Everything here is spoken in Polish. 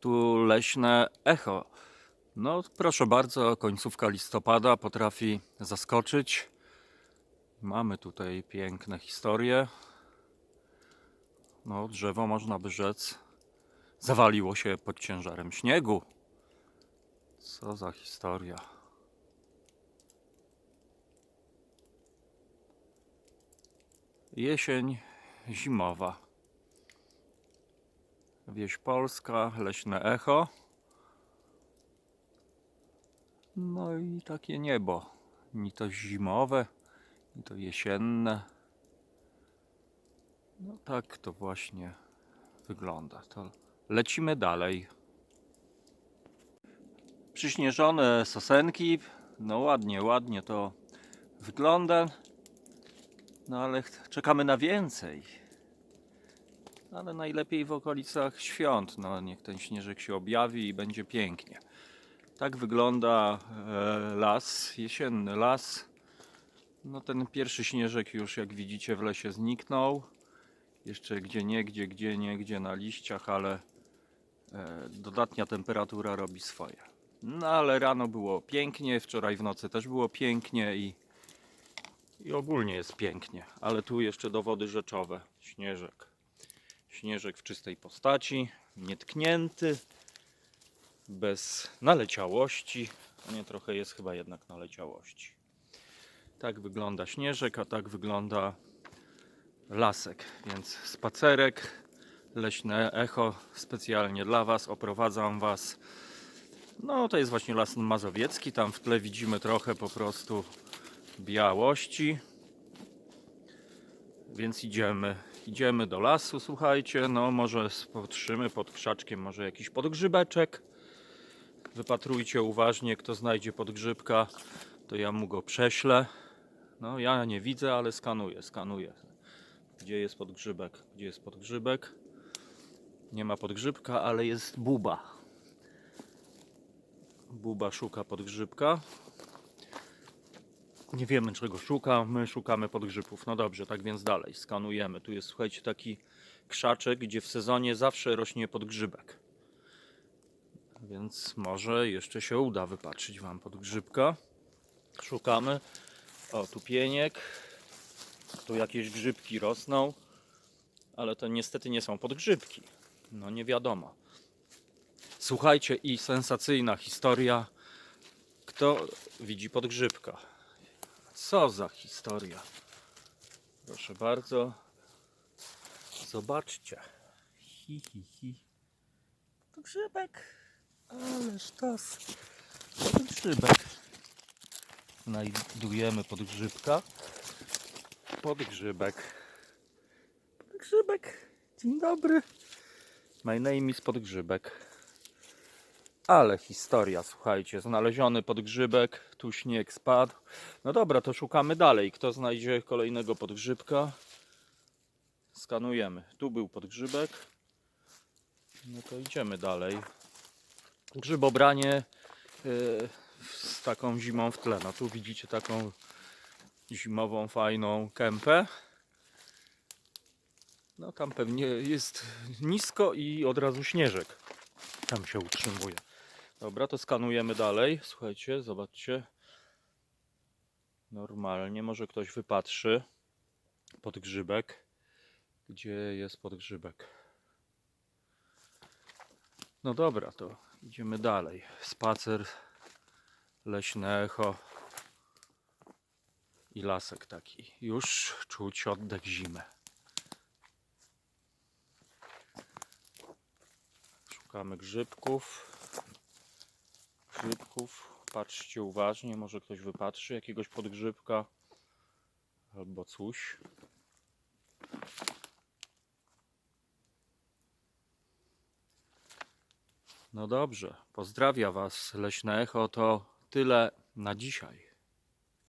tu leśne echo. No, proszę bardzo, końcówka listopada potrafi zaskoczyć. Mamy tutaj piękne historie. No, drzewo można by rzec zawaliło się pod ciężarem śniegu. Co za historia. Jesień zimowa. Wieś Polska, leśne echo. No i takie niebo. Ni to zimowe, ni to jesienne. No tak to właśnie wygląda. To lecimy dalej. Przyśnieżone sosenki. No ładnie, ładnie to wygląda. No ale czekamy na więcej. Ale najlepiej w okolicach świąt. No niech ten śnieżek się objawi i będzie pięknie. Tak wygląda e, las, jesienny las. No ten pierwszy śnieżek już jak widzicie w lesie zniknął. Jeszcze gdzie nie, gdzie, gdzie nie, gdzie na liściach, ale e, dodatnia temperatura robi swoje. No ale rano było pięknie, wczoraj w nocy też było pięknie i, i ogólnie jest pięknie. Ale tu jeszcze dowody rzeczowe. Śnieżek. Śnieżek w czystej postaci, nietknięty, bez naleciałości. A nie, trochę jest chyba jednak naleciałości. Tak wygląda śnieżek, a tak wygląda lasek. Więc spacerek, leśne echo specjalnie dla Was. Oprowadzam Was. No, to jest właśnie las mazowiecki. Tam w tle widzimy trochę po prostu białości. Więc idziemy, idziemy do lasu, słuchajcie. No, może spotrzymy pod krzaczkiem, może jakiś podgrzybeczek. Wypatrujcie uważnie, kto znajdzie podgrzybka, to ja mu go prześlę. No, ja nie widzę, ale skanuję, skanuję. Gdzie jest podgrzybek? Gdzie jest podgrzybek? Nie ma podgrzybka, ale jest buba. Buba szuka podgrzybka. Nie wiemy czego szuka, my szukamy podgrzybów. No dobrze, tak więc dalej, skanujemy. Tu jest, słuchajcie, taki krzaczek, gdzie w sezonie zawsze rośnie podgrzybek. Więc może jeszcze się uda wypatrzyć Wam podgrzybka. Szukamy. O, tu pieniek. Tu jakieś grzybki rosną. Ale to niestety nie są podgrzybki. No nie wiadomo. Słuchajcie, i sensacyjna historia. Kto widzi podgrzybka? Co za historia. Proszę bardzo. Zobaczcie. Hi, hi, hi. Podgrzybek. Ależ to podgrzybek. Znajdujemy podgrzybka. Podgrzybek. Podgrzybek. Dzień dobry. My name is Podgrzybek. Ale historia, słuchajcie, znaleziony podgrzybek, tu śnieg spadł. No dobra, to szukamy dalej. Kto znajdzie kolejnego podgrzybka? Skanujemy. Tu był podgrzybek. No to idziemy dalej. Grzybobranie yy, z taką zimą w tle. No tu widzicie taką zimową, fajną kępę. No tam pewnie jest nisko i od razu śnieżek. Tam się utrzymuje. Dobra, to skanujemy dalej. Słuchajcie, zobaczcie. Normalnie, może ktoś wypatrzy podgrzybek. Gdzie jest podgrzybek? No dobra, to idziemy dalej. Spacer, leśne echo i lasek taki. Już czuć oddech zimy. Szukamy grzybków. Patrzcie uważnie, może ktoś wypatrzy jakiegoś podgrzybka albo coś. No dobrze, pozdrawia Was Leśne Echo. To tyle na dzisiaj.